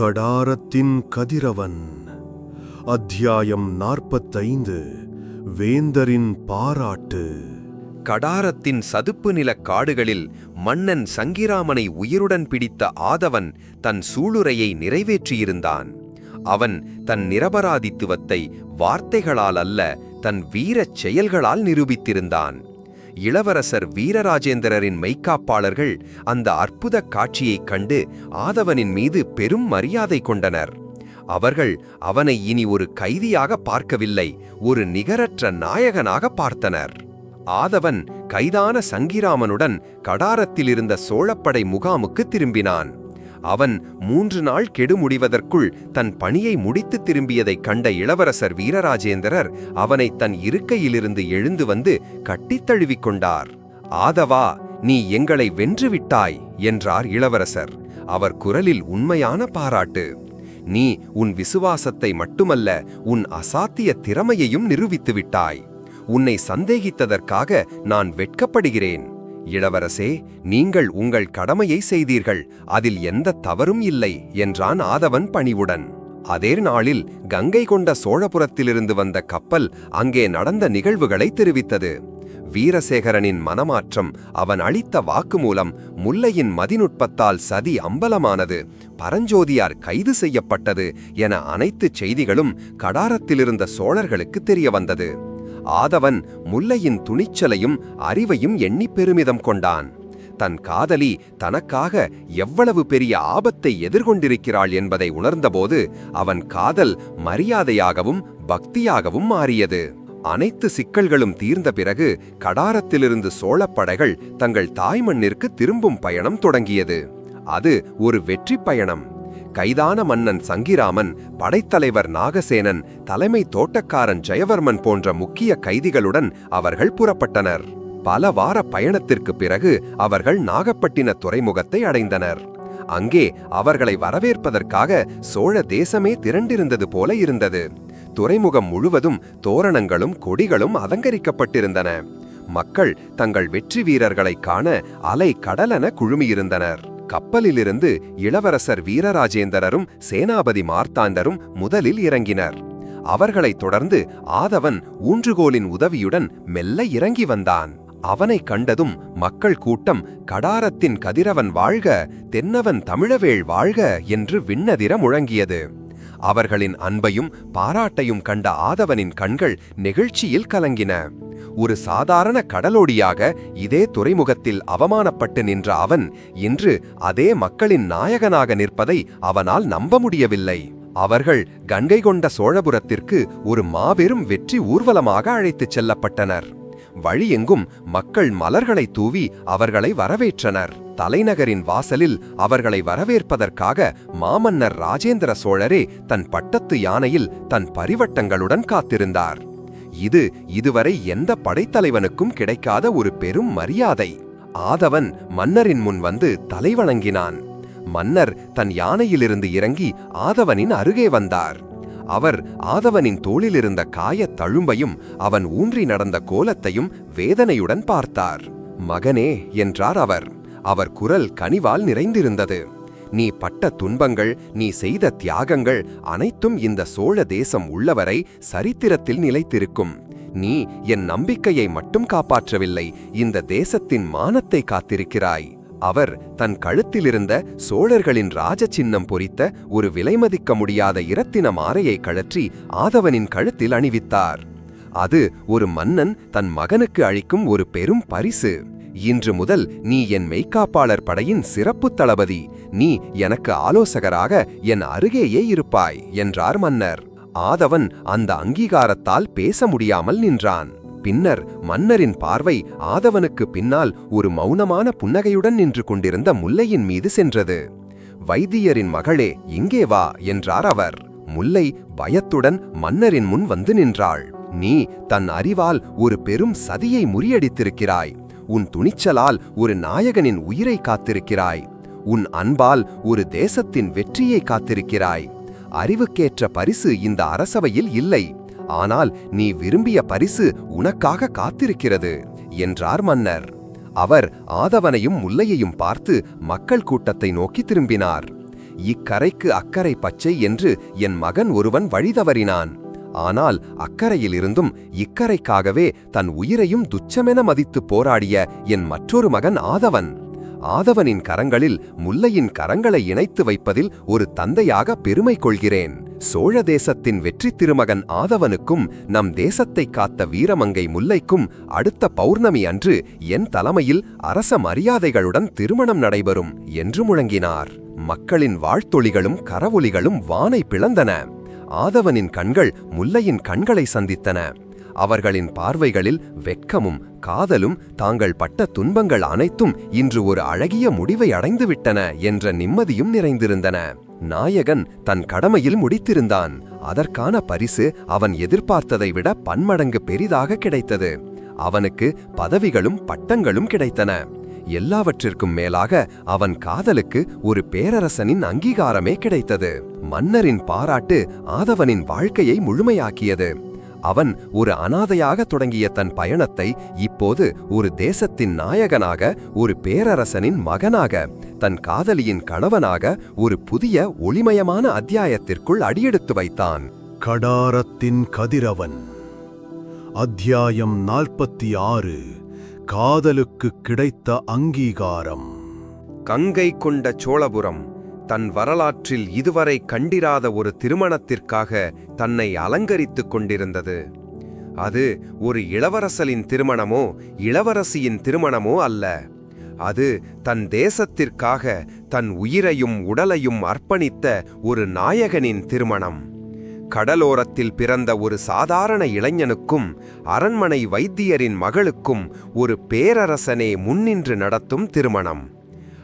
கடாரத்தின் கதிரவன். அத்தியாயம் நாற்பத்தைந்து. வேந்தரின் பாராட்டு. கடாரத்தின் சதுப்பு நில காடுகளில் மன்னன் சங்கிராமனை உயிருடன் பிடித்த ஆதவன் தன் சூளுரையை நிறைவேற்றியிருந்தான். அவன் தன் நிரபராதித்துவத்தை வார்த்தைகளால் அல்ல தன் வீரச் செயல்களால் நிரூபித்திருந்தான். இளவரசர் வீரராஜேந்திரரின் மெய்க்காப்பாளர்கள் அந்த அற்புதக் காட்சியைக் கண்டு ஆதவனின் மீது பெரும் மரியாதை கொண்டனர். அவர்கள் அவனை இனி ஒரு கைதியாக பார்க்கவில்லை ஒரு நிகரற்ற நாயகனாக பார்த்தனர். ஆதவன் கைதான சங்கிராமனுடன் கடாரத்திலிருந்த சோழப்படை முகாமுக்கு திரும்பினான். அவன் மூன்று நாள் கெடு முடிவதற்குள் தன் பணியை முடித்து திரும்பியதைக் கண்ட இளவரசர் வீரராஜேந்திரர் அவனை தன் இருக்கையிலிருந்து எழுந்து வந்து கட்டித்தழுவிக் கொண்டார். ஆதவா நீ எங்களை வென்றுவிட்டாய் என்றார் இளவரசர். அவர் குரலில் உண்மையான பாராட்டு. நீ உன் விசுவாசத்தை மட்டுமல்ல உன் அசாத்திய திறமையையும் நிரூபித்து விட்டாய் உன்னை சந்தேகித்ததற்காக நான் வெட்கப்படுகிறேன். இளவரசே நீங்கள் உங்கள் கடமையை செய்தீர்கள். அதில் எந்த தவறும் இல்லை என்றான் ஆதவன் பணிவுடன். அதே நாளில் கங்கை கொண்ட சோழபுரத்திலிருந்து வந்த கப்பல் அங்கே நடந்த நிகழ்வுகளை தெரிவித்தது. வீரசேகரனின் மனமாற்றம் அவன் அளித்த வாக்குமூலம் முல்லையின் மதிநுட்பத்தால் சதி அம்பலமானது. பரஞ்சோதியார் கைது செய்யப்பட்டது என அனைத்து செய்திகளும் கடாரத்திலிருந்த சோழர்களுக்கு தெரிய வந்தது. ஆதவன் முல்லையின் துணிச்சலையும் அறிவையும் எண்ணி பெருமிதம் கொண்டான். தன் காதலி தனக்காக எவ்வளவு பெரிய ஆபத்தை எதிர்கொண்டிருக்கிறாள் என்பதை உணர்ந்தபோது அவன் காதல் மரியாதையாகவும் பக்தியாகவும் மாறியது. அனைத்து சிக்கல்களும் தீர்ந்த பிறகு கடாரத்திலிருந்து சோழப்படைகள் தங்கள் தாய்மண்ணிற்கு திரும்பும் பயணம் தொடங்கியது. அது ஒரு வெற்றி பயணம். கைதான மன்னன் சங்கிராமன் படைத்தலைவர் நாகசேனன் தலைமை தோட்டக்காரன் ஜெயவர்மன் போன்ற முக்கிய கைதிகளுடன் அவர்கள் புறப்பட்டனர். பல வார பயணத்திற்கு பிறகு அவர்கள் நாகப்பட்டின துறைமுகத்தை அடைந்தனர். அங்கே அவர்களை வரவேற்பதற்காக சோழ தேசமே திரண்டிருந்தது போல இருந்தது. துறைமுகம் முழுவதும் தோரணங்களும் கொடிகளும் அலங்கரிக்கப்பட்டிருந்தன. மக்கள் தங்கள் வெற்றி வீரர்களைக் காண அலை கடலென குழுமியிருந்தனர். கப்பலிலிருந்து இளவரசர் வீரராஜேந்தரரும் சேனாபதி மார்த்தாண்டரும் முதலில் இறங்கினர். அவர்களைத் தொடர்ந்து ஆதவன் ஊன்றுகோலின் உதவியுடன் மெல்ல இறங்கி வந்தான். அவனைக் கண்டதும் மக்கள் கூட்டம் கடாரத்தின் கதிரவன் வாழ்க தென்னவன் தமிழவேள் வாழ்க என்று விண்ணதிர முழங்கியது. அவர்களின் அன்பையும் பாராட்டையும் கண்ட ஆதவனின் கண்கள் நெகிழ்ச்சியில் கலங்கின. ஒரு சாதாரண கடலோடியாக இதே துறைமுகத்தில் அவமானப்பட்டு நின்ற அவன் இன்று அதே மக்களின் நாயகனாக நிற்பதை அவனால் நம்ப முடியவில்லை. அவர்கள் கங்கை கொண்ட சோழபுரத்திற்கு ஒரு மாபெரும் வெற்றி ஊர்வலமாக அழைத்துச் செல்லப்பட்டனர். வழியெங்கும் மக்கள் மலர்களை தூவி அவர்களை வரவேற்றனர். தலைநகரின் வாசலில் அவர்களை வரவேற்பதற்காக மாமன்னர் ராஜேந்திர சோழரே தன் பட்டத்து யானையில் தன் பரிவட்டங்களுடன் காத்திருந்தார். இது இதுவரை எந்த படைத்தலைவனுக்கும் கிடைக்காத ஒரு பெரும் மரியாதை. ஆதவன் மன்னரின் முன் வந்து தலை வணங்கினான். மன்னர் தன் யானையிலிருந்து இறங்கி ஆதவனின் அருகே வந்தார். அவர் ஆதவனின் தோளிலிருந்த காயத் தழும்பையும் அவன் ஊன்றி நடந்த கோலத்தையும் வேதனையுடன் பார்த்தார். மகனே என்றார் அவர். அவர் குரல் கனிவால் நிறைந்திருந்தது. நீ பட்ட துன்பங்கள் நீ செய்த தியாகங்கள் அனைத்தும் இந்த சோழ தேசம் உள்ளவரை சரித்திரத்தில் நிலைத்திருக்கும். நீ என் நம்பிக்கையை மட்டும் காப்பாற்றவில்லை இந்த தேசத்தின் மானத்தை காத்திருக்கிறாய். அவர் தன் கழுத்திலிருந்த சோழர்களின் ராஜ சின்னம் பொறித்த ஒரு விலைமதிக்க முடியாத இரத்தின மாறையை கழற்றி ஆதவனின் கழுத்தில் அணிவித்தார். அது ஒரு மன்னன் தன் மகனுக்கு அளிக்கும் ஒரு பெரும் பரிசு. இன்று முதல் நீ என் மெய்க்காப்பாளர் படையின் சிறப்பு தளபதி. நீ எனக்கு ஆலோசகராக என் அருகேயே இருப்பாய் என்றார் மன்னர். ஆதவன் அந்த அங்கீகாரத்தால் பேச முடியாமல் நின்றான். பின்னர் மன்னரின் பார்வை ஆதவனுக்கு பின்னால் ஒரு மௌனமான புன்னகையுடன் நின்று கொண்டிருந்த முல்லையின் மீது சென்றது. வைத்தியரின் மகளே இங்கே வா என்றார் அவர். முல்லை பயத்துடன் மன்னரின் முன் வந்து நின்றாள். நீ தன் அறிவால் ஒரு பெரும் சதியை முறியடித்திருக்கிறாய். உன் துணிச்சலால் ஒரு நாயகனின் உயிரை காத்திருக்கிறாய். உன் அன்பால் ஒரு தேசத்தின் வெற்றியை காத்திருக்கிறாய். அறிவுக்கேற்ற பரிசு இந்த அரசவையில் இல்லை. ஆனால் நீ விரும்பிய பரிசு உனக்காக காத்திருக்கிறது என்றார் மன்னர். அவர் ஆதவனையும் முல்லையையும் பார்த்து மக்கள் கூட்டத்தை நோக்கி திரும்பினார். இக்கரைக்கு அக்கறை பச்சை என்று என் மகன் ஒருவன் வழிதவறினான் ஆனால் அக்கறையிலிருந்தும் இக்கரைக்காகவே தன் உயிரையும் துச்சமென மதித்து போராடிய என் மற்றொரு மகன் ஆதவன். ஆதவனின் கரங்களில் முல்லையின் கரங்களை இணைத்து வைப்பதில் ஒரு தந்தையாக பெருமை கொள்கிறேன். சோழ தேசத்தின் வெற்றி திருமகன் ஆதவனுக்கும் நம் தேசத்தை காத்த வீரமங்கை முல்லைக்கும் அடுத்த பௌர்ணமி அன்று என் தலைமையில் அரச மரியாதைகளுடன் திருமணம் நடைபெறும் என்று முழங்கினார். மக்களின் வாழ்த்தொளிகளும் கரவொலிகளும் வானை பிளந்தன. ஆதவனின் கண்கள் முல்லையின் கண்களை சந்தித்தன. அவர்களின் பார்வைகளில் வெட்கமும் காதலும் தாங்கள் பட்ட துன்பங்கள் அனைத்தும் இன்று ஒரு அழகிய முடிவை அடைந்துவிட்டன என்ற நிம்மதியும் நிறைந்திருந்தன. நாயகன் தன் கடமையில் முடித்திருந்தான். அதற்கான பரிசு அவன் எதிர்பார்த்ததை விட பன்மடங்கு பெரிதாக கிடைத்தது. அவனுக்கு பதவிகளும் பட்டங்களும் கிடைத்தன. எல்லாவற்றிற்கும் மேலாக அவன் காதலுக்கு ஒரு பேரரசனின் அங்கீகாரமே கிடைத்தது. மன்னரின் பாராட்டு ஆதவனின் வாழ்க்கையை முழுமையாக்கியது. அவன் ஒரு அனாதையாக தொடங்கிய தன் பயணத்தை இப்போது ஒரு தேசத்தின் நாயகனாக ஒரு பேரரசனின் மகனாக தன் காதலியின் கணவனாக ஒரு புதிய ஒளிமயமான அத்தியாயத்திற்குள் அடியெடுத்து வைத்தான். கடாரத்தின் கதிரவன். அத்தியாயம் நாற்பத்தி ஆறு காதலுக்கு கிடைத்த அங்கீகாரம். கங்கை கொண்ட சோழபுரம். தன் வரலாற்றில் இதுவரை கண்டிராத ஒரு திருமணத்திற்காக தன்னை அலங்கரித்துக் கொண்டிருந்தது. அது ஒரு இளவரசலின் திருமணமோ இளவரசியின் திருமணமோ அல்ல. அது தன் தேசத்திற்காக தன் உயிரையும் உடலையும் அர்ப்பணித்த ஒரு நாயகனின் திருமணம். கடலோரத்தில் பிறந்த ஒரு சாதாரண இளைஞனுக்கும் அரண்மனை வைத்தியரின் மகளுக்கும் ஒரு பேரரசனே முன்னின்று நடத்தும் திருமணம்.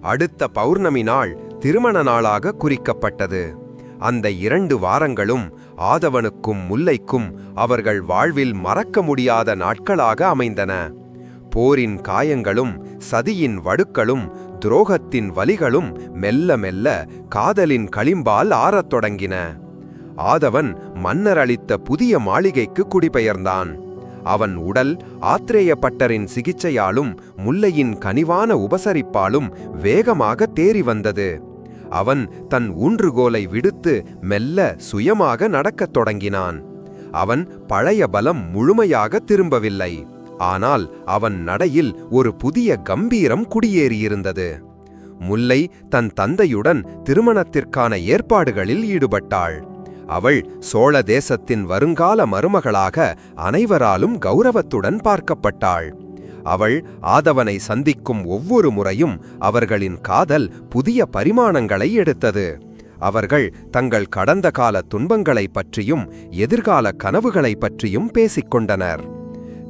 அடுத்த பௌர்ணமி நாள் திருமண நாளாக குறிக்கப்பட்டது. அந்த இரண்டு வாரங்களும் ஆதவனுக்கும் முல்லைக்கும் அவர்கள் வாழ்வில் மறக்க முடியாத நாட்களாக அமைந்தன. போரின் காயங்களும் சதியின் வடுக்களும் துரோகத்தின் வலிகளும் மெல்ல மெல்ல காதலின் களிம்பால் ஆறத் தொடங்கின. ஆதவன் மன்னர் அளித்த புதிய மாளிகைக்கு குடிபெயர்ந்தான். அவன் உடல் ஆத்திரேய பட்டரின் சிகிச்சையாலும் முல்லையின் கனிவான உபசரிப்பாலும் வேகமாக தேறி வந்தது. அவன் தன் ஊன்றுகோலை விடுத்து மெல்ல சுயமாக நடக்கத் தொடங்கினான். அவன் பழைய பலம் முழுமையாக திரும்பவில்லை. ஆனால் அவன் நடையில் ஒரு புதிய கம்பீரம் குடியேறியிருந்தது. முல்லை தன் தந்தையுடன் திருமணத்திற்கான ஏற்பாடுகளில் ஈடுபட்டாள். அவள் சோழ தேசத்தின் வருங்கால மருமகளாக அனைவராலும் கௌரவத்துடன் பார்க்கப்பட்டாள். அவள் ஆதவனை சந்திக்கும் ஒவ்வொரு முறையும் அவர்களின் காதல் புதிய பரிமாணங்களை எடுத்தது. அவர்கள் தங்கள் கடந்த கால துன்பங்களைப் பற்றியும் எதிர்கால கனவுகளைப் பற்றியும் பேசிக்கொண்டனர்.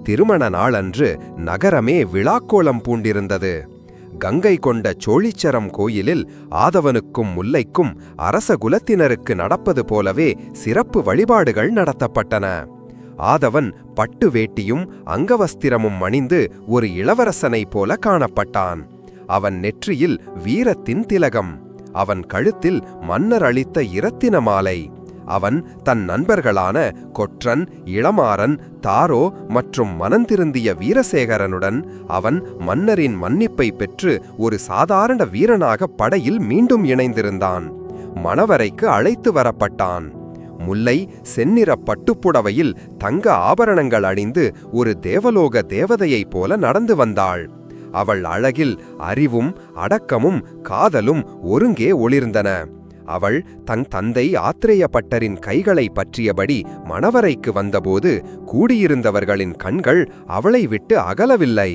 திருமண நாளன்று நகரமே விழாக்கோலம் பூண்டிருந்தது. கங்கை கொண்ட சோழிச்சரம் கோயிலில் ஆதவனுக்கும் முல்லைக்கும் அரச குலத்தினருக்கு நடப்பது போலவே சிறப்பு வழிபாடுகள் நடத்தப்பட்டன. ஆதவன் பட்டு வேட்டியும் அங்கவஸ்திரமும் அணிந்து ஒரு இளவரசனைப் போல காணப்பட்டான். அவன் நெற்றியில் வீரத்தின் திலகம். அவன் கழுத்தில் மன்னர் அளித்த இரத்தின மாலை. அவன் தன் நண்பர்களான கொற்றன் இளமாறன் தாரோ மற்றும் மனந்திருந்திய வீரசேகரனுடன் அவன் மன்னரின் மன்னிப்பை பெற்று ஒரு சாதாரண வீரனாக படையில் மீண்டும் இணைந்திருந்தான். மணவரைக்கு அழைத்து வரப்பட்டான். முல்லை செந்நிற பட்டுப்புடவையில் தங்க ஆபரணங்கள் அணிந்து ஒரு தேவலோக தேவதையைப் போல நடந்து வந்தாள். அவள் அழகில் அறிவும் அடக்கமும் காதலும் ஒருங்கே ஒளிர்ந்தன. அவள் தன் தந்தை ஆத்திரேய பட்டரின் கைகளை பற்றியபடி மணவரைக்கு வந்தபோது கூடியிருந்தவர்களின் கண்கள் அவளை விட்டு அகலவில்லை.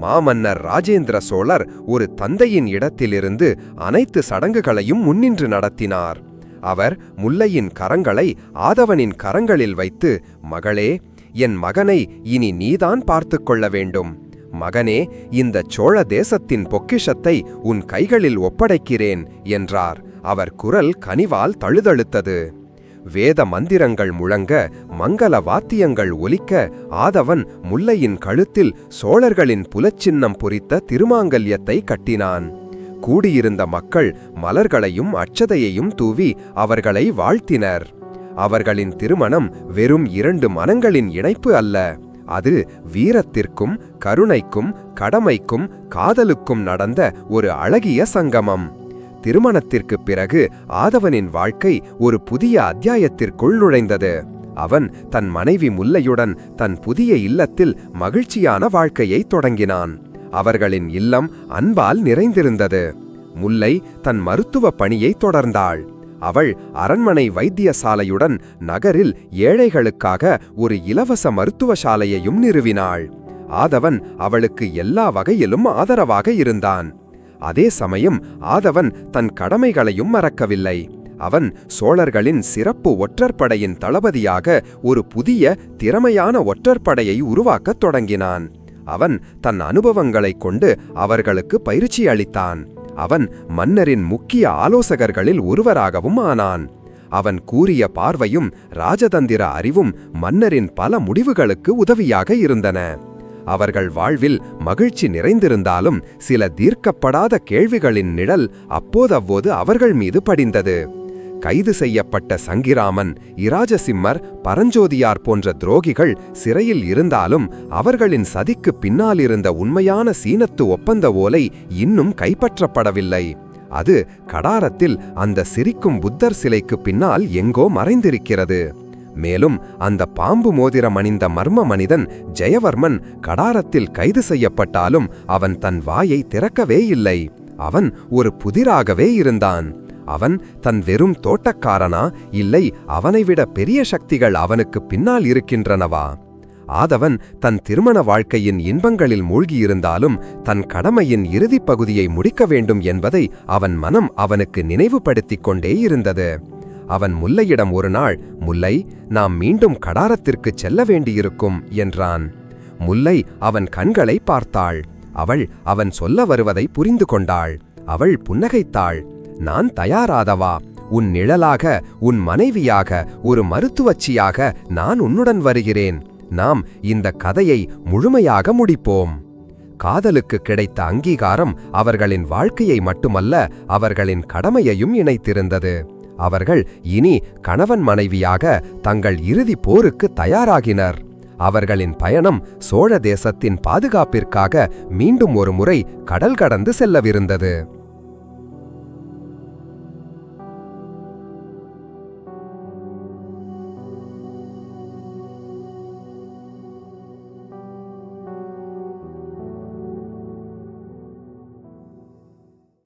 மாமன்னர் ராஜேந்திர சோழர் ஒரு தந்தையின் இடத்திலிருந்து அனைத்து சடங்குகளையும் முன்னின்று நடத்தினார். அவர் முல்லையின் கரங்களை ஆதவனின் கரங்களில் வைத்து மகளே என் மகனை இனி நீதான் பார்த்து கொள்ள வேண்டும். மகனே இந்த சோழ தேசத்தின் பொக்கிஷத்தை உன் கைகளில் ஒப்படைக்கிறேன் என்றார். அவர் குரல் கனிவால் தழுதழுத்தது. வேத மந்திரங்கள் முழங்க மங்கள வாத்தியங்கள் ஒலிக்க ஆதவன் முல்லையின் கழுத்தில் சோழர்களின் புலச்சின்னம் பொறித்த திருமாங்கல்யத்தை கட்டினான். கூடியிருந்த மக்கள் மலர்களையும் அச்சதையையும் தூவி அவர்களை வாழ்த்தினர். அவர்களின் திருமணம் வெறும் இரண்டு மனங்களின் இணைப்பு அல்ல. அது வீரத்திற்கும் கருணைக்கும் கடமைக்கும் காதலுக்கும் நடந்த ஒரு அழகிய சங்கமம். திருமணத்திற்குப் பிறகு ஆதவனின் வாழ்க்கை ஒரு புதிய அத்தியாயத்திற்குள் நுழைந்தது. அவன் தன் மனைவி முல்லையுடன் தன் புதிய இல்லத்தில் மகிழ்ச்சியான வாழ்க்கையை தொடங்கினான். அவர்களின் இல்லம் அன்பால் நிறைந்திருந்தது. முல்லை தன் மருத்துவ பணியை தொடர்ந்தாள். அவள் அரண்மனை வைத்தியசாலையுடன் நகரில் ஏழைகளுக்காக ஒரு இலவச மருத்துவ சாலையையும் நிறுவினாள். ஆதவன் அவளுக்கு எல்லா வகையிலும் ஆதரவாக இருந்தான். அதே சமயம் ஆதவன் தன் கடமைகளையும் மறக்கவில்லை. அவன் சோழர்களின் சிறப்பு ஒற்றற்படையின் தளபதியாக ஒரு புதிய திறமையான ஒற்றற்படையை உருவாக்கத் தொடங்கினான். அவன் தன் அனுபவங்களைக் கொண்டு அவர்களுக்கு பயிற்சி அளித்தான். அவன் மன்னரின் முக்கிய ஆலோசகர்களில் ஒருவராகவும் ஆனான். அவன் கூறிய பார்வையும் ராஜதந்திர அறிவும் மன்னரின் பல முடிவுகளுக்கு உதவியாக இருந்தன. அவர்கள் வாழ்வில் மகிழ்ச்சி நிறைந்திருந்தாலும் சில தீர்க்கப்படாத கேள்விகளின் நிழல் அப்போதவ்வோது அவர்கள் மீது படிந்தது. கைது செய்யப்பட்ட சங்கிராமன் இராஜசிம்மர் பரஞ்சோதியார் போன்ற துரோகிகள் சிறையில் இருந்தாலும் அவர்களின் சதிக்கு பின்னால் இருந்த உண்மையான சீனத்து ஒப்பந்த ஓலை இன்னும் கைப்பற்றப்படவில்லை. அது கடாரத்தில் அந்த சிரிக்கும் புத்தர் சிலைக்கு பின்னால் எங்கோ மறைந்திருக்கிறது. மேலும் அந்த பாம்பு மோதிரம் அணிந்த மர்ம மனிதன் ஜெயவர்மன் கடாரத்தில் கைது செய்யப்பட்டாலும் அவன் தன் வாயை திறக்கவே இல்லை. அவன் ஒரு புதிராகவே இருந்தான். அவன் தன் வெறும் தோட்டக்காரனா? இல்லை அவனைவிட பெரிய சக்திகள் அவனுக்கு பின்னால் இருக்கின்றனவா? ஆதவன் தன் திருமண வாழ்க்கையின் இன்பங்களில் மூழ்கியிருந்தாலும் தன் கடமையின் இறுதிப் பகுதியை முடிக்க வேண்டும் என்பதை அவன் மனம் அவனுக்கு நினைவுபடுத்திக் கொண்டே இருந்தது. அவன் முல்லையிடம் ஒரு நாள் முல்லை நாம் மீண்டும் கடாரத்திற்குச் செல்ல வேண்டியிருக்கும் என்றான். முல்லை அவன் கண்களை பார்த்தாள். அவள் அவன் சொல்ல வருவதை புரிந்து கொண்டாள். அவள் புன்னகைத்தாள். நான் தயாராதவா? உன் நிழலாக உன் மனைவியாக ஒரு மருத்துவச்சியாக நான் உன்னுடன் வருகிறேன். நாம் இந்த கதையை முழுமையாக முடிப்போம். காதலுக்கு கிடைத்த அங்கீகாரம் அவர்களின் வாழ்க்கையை மட்டுமல்ல அவர்களின் கடமையையும் இணைத்திருந்தது. அவர்கள் இனி கணவன் மனைவியாக தங்கள் இறுதி போருக்கு தயாராகினர். அவர்களின் பயணம் சோழ தேசத்தின் பாதுகாப்பிற்காக மீண்டும் ஒரு முறை கடல் கடந்து செல்லவிருந்தது.